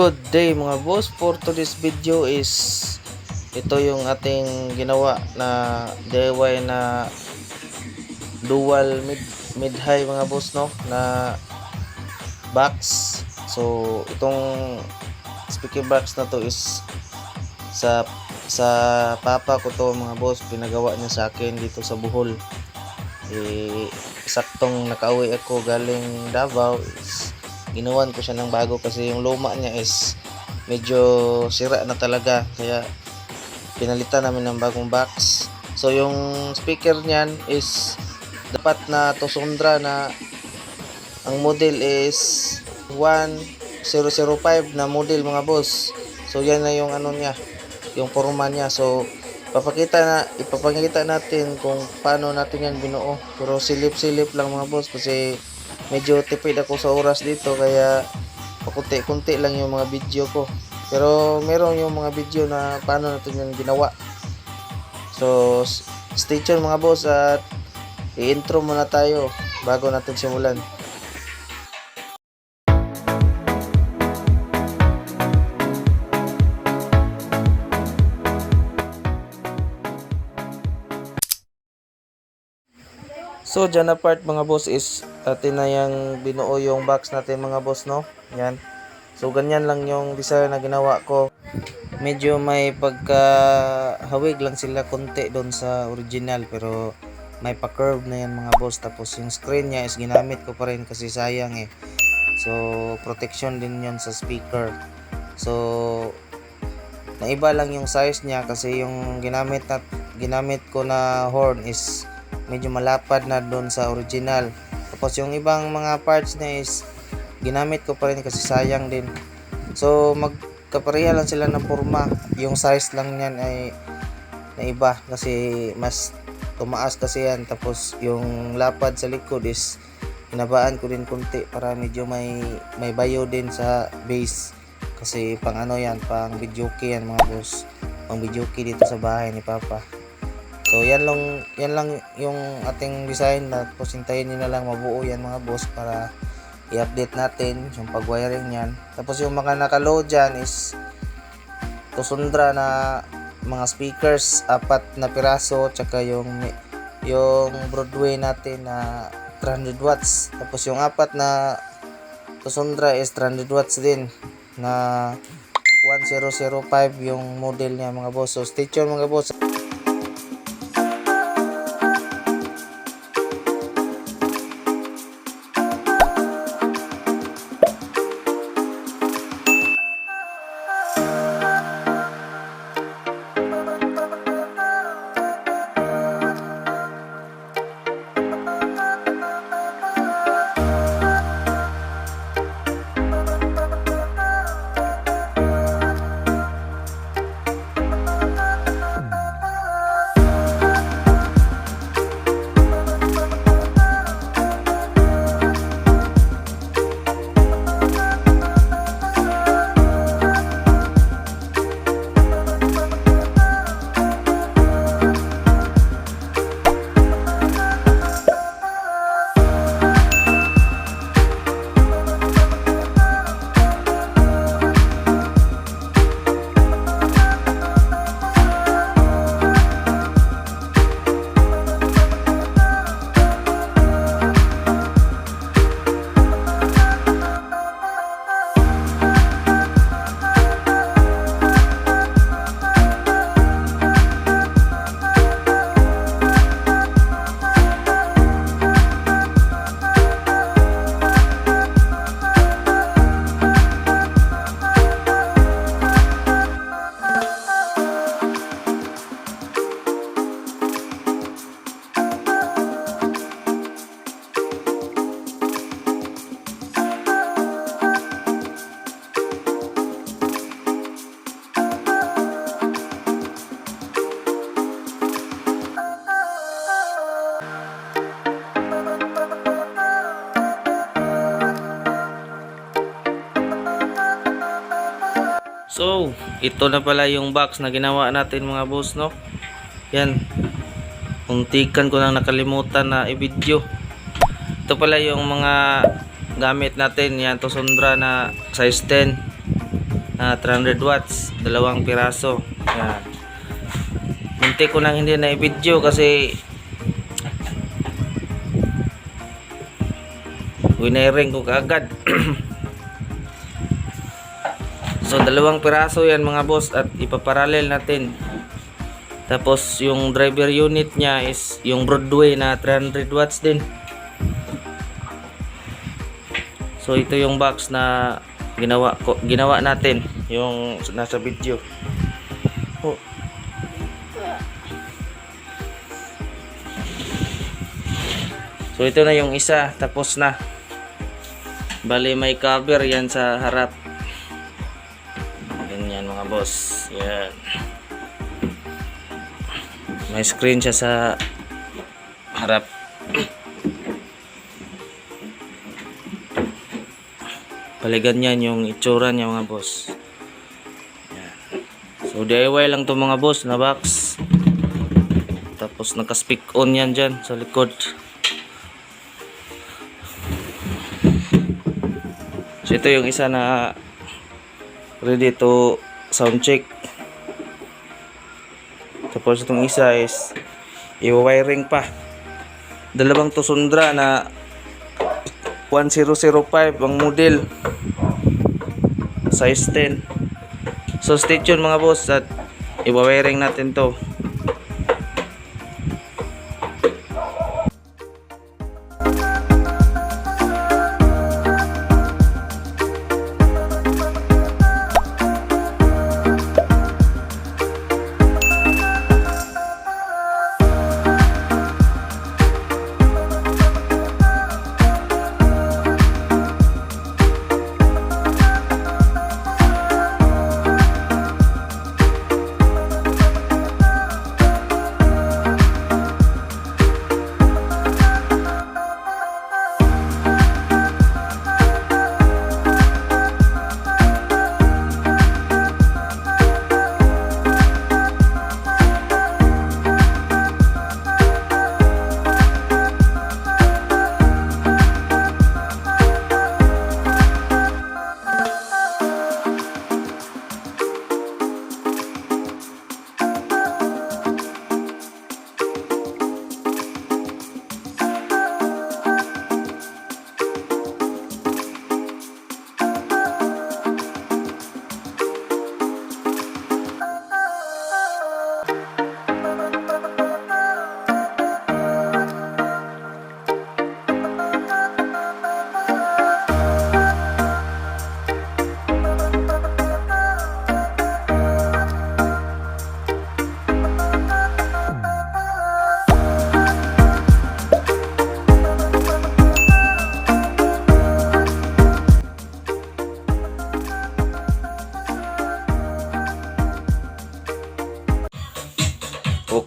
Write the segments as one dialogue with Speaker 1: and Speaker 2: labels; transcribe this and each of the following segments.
Speaker 1: Good day mga boss. For today's video is ito yung ating ginawa na DIY na dual mid mid high mga boss no na box. So itong speaker box na to is sa sa papa ko to mga boss pinagawa niya sa akin dito sa Bohol. Eh saktong nakauwi ako galing Davao is ginawan ko siya ng bago kasi yung luma niya is medyo sira na talaga. Kaya pinalitan namin ng bagong box. So yung speaker niyan is dapat na Tosundra na ang model is 1005 na model mga boss. So yan na yung ano niya yung forma niya. So papakita na ipapakita natin kung paano natin yan binuo. Pero silip-silip lang mga boss kasi medyo tipid ako sa oras dito kaya pakunti-kunti lang yung mga video ko. Pero meron yung mga video na paano natin yung ginawa. So stay tuned mga boss at i-intro muna tayo bago natin simulan. So, dyan na part mga boss is atin na yung binuo yung box natin mga boss, no? Yan. So, ganyan lang yung design na ginawa ko. Medyo may pagkahawig lang sila konti doon sa original pero may pa-curve na yan mga boss. Tapos yung screen niya is ginamit ko pa rin kasi sayang eh. So, protection din yon sa speaker. So, naiba lang yung size niya kasi yung ginamit na ginamit ko na horn is medyo malapad na doon sa original. Tapos yung ibang mga parts niya is ginamit ko pa rin kasi sayang din. So magkapareha lang sila ng forma. Yung size lang niyan ay naiba kasi mas tumaas kasi yan. Tapos yung lapad sa likod is hinabaan ko din kunti para medyo may may bayo din sa base. Kasi pang ano yan, pang videoke yan mga boss. Pang videoke dito sa bahay ni Papa. So yan lang yan lang yung ating design na hintayin niyo na lang mabuo yan mga boss para i-update natin yung pag-wiring niyan. Tapos yung mga naka-load dyan is Tosundra na mga speakers apat na piraso tsaka yung yung Broadway natin na 300 watts. Tapos yung apat na Tosundra is 300 watts din na 1005 yung model niya mga boss. So stay tuned mga boss. So, ito na pala yung box na ginawa natin mga boss, no? Yan. Untikan ko nang nakalimutan na i-video. Ito pala yung mga gamit natin. Yan, to Sondra na size 10. na 300 watts, dalawang piraso. Yan. Munti ko nang hindi na i-video kasi winiring ko kaagad. so dalawang piraso yan mga boss at ipaparallel natin. Tapos yung driver unit niya is yung Broadway na 300 watts din. So ito yung box na ginawa ko ginawa natin yung nasa video. Oh. So ito na yung isa tapos na. Bali may cover yan sa harap. Boss. Yan. May screen siya sa harap. Bali ganyan yung itsura niya mga boss. Yan. So DIY lang to mga boss na box. Tapos naka-speak on yan dyan sa likod. So ito yung isa na ready to sound check. Tapos itong isa is i-wiring pa. Dalawang Tusundra na 1005 ang model. Size 10. So stay tuned mga boss at i-wiring natin to.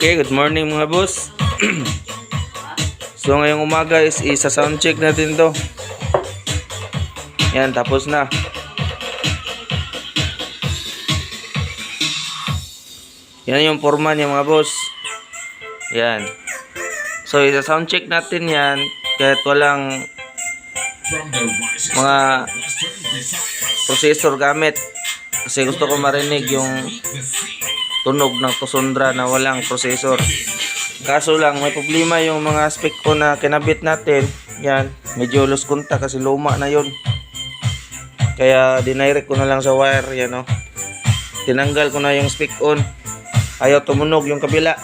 Speaker 1: Okay, good morning mga boss. so ngayong umaga is isa sound check natin to. Yan, tapos na. Yan yung forma niya mga boss. Yan. So isa sound check natin yan kahit walang mga processor gamit. Kasi gusto ko marinig yung tunog ng Tusundra na walang processor. Kaso lang, may problema yung mga spec ko na kinabit natin. Yan, medyo loose contact kasi luma na yon. Kaya dinirect ko na lang sa wire, yan o. Tinanggal ko na yung spec on. Ayaw tumunog yung kabila.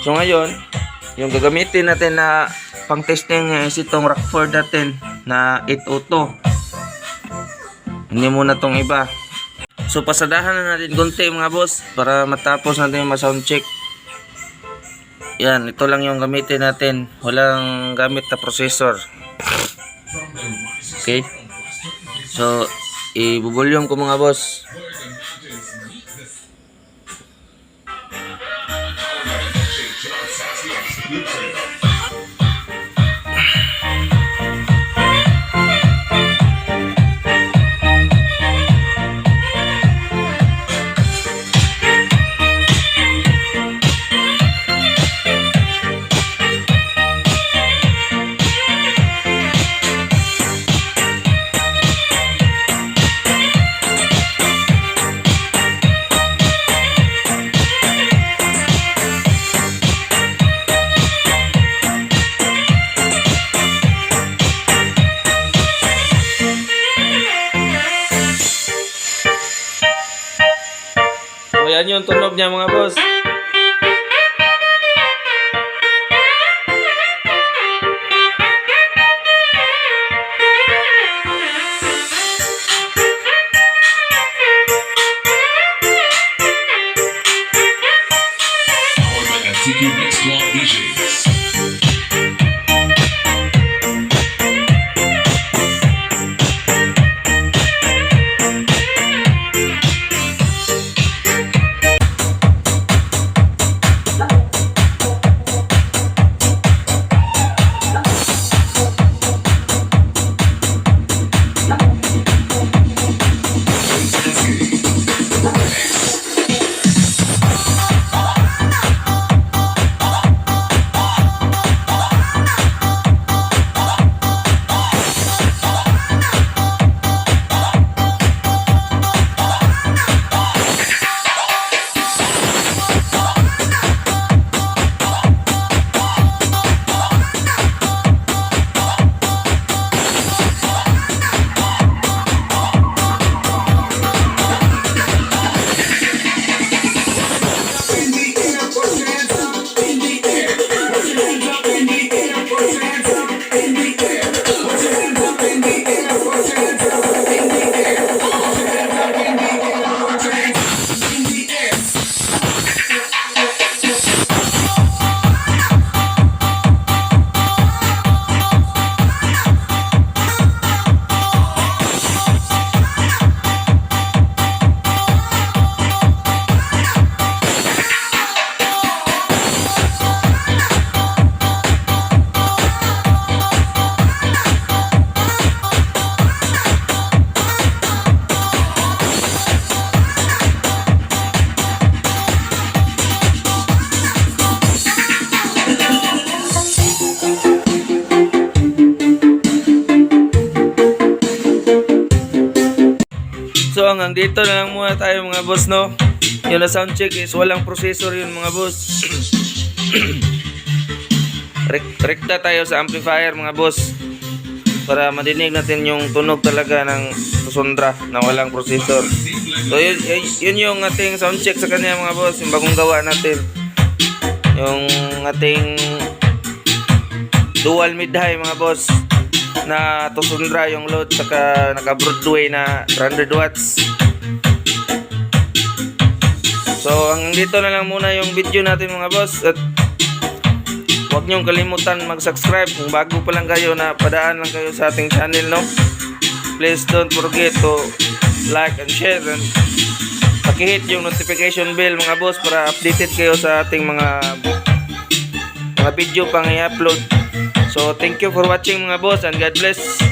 Speaker 1: So ngayon, yung gagamitin natin na pang testing is itong Rockford natin na 802. Hindi muna tong iba. So pasadahan na natin konti mga boss para matapos natin yung sound check. Yan, ito lang yung gamitin natin. Walang gamit na processor. Okay? So, i-volume ko mga boss. Tunog niya mga boss.
Speaker 2: FTQ Mix Club DJs.
Speaker 1: Hanggang dito na lang muna tayo mga boss no. Yung na sound check is walang processor yun mga boss. Rek- rekta tayo sa amplifier mga boss. Para madinig natin yung tunog talaga ng Tusundra na walang processor. So yun, yun, yun yung ating sound check sa kanya mga boss. Yung bagong gawa natin. Yung ating dual mid high mga boss na Tusundra yung load saka naka Broadway na 300 watts. So hanggang dito na lang muna yung video natin mga boss at huwag niyong kalimutan mag-subscribe kung bago pa lang kayo na padaan lang kayo sa ating channel no. Please don't forget to like and share and pakihit yung notification bell mga boss para updated kayo sa ating mga mga video pang i-upload. So thank you for watching mga boss and God bless.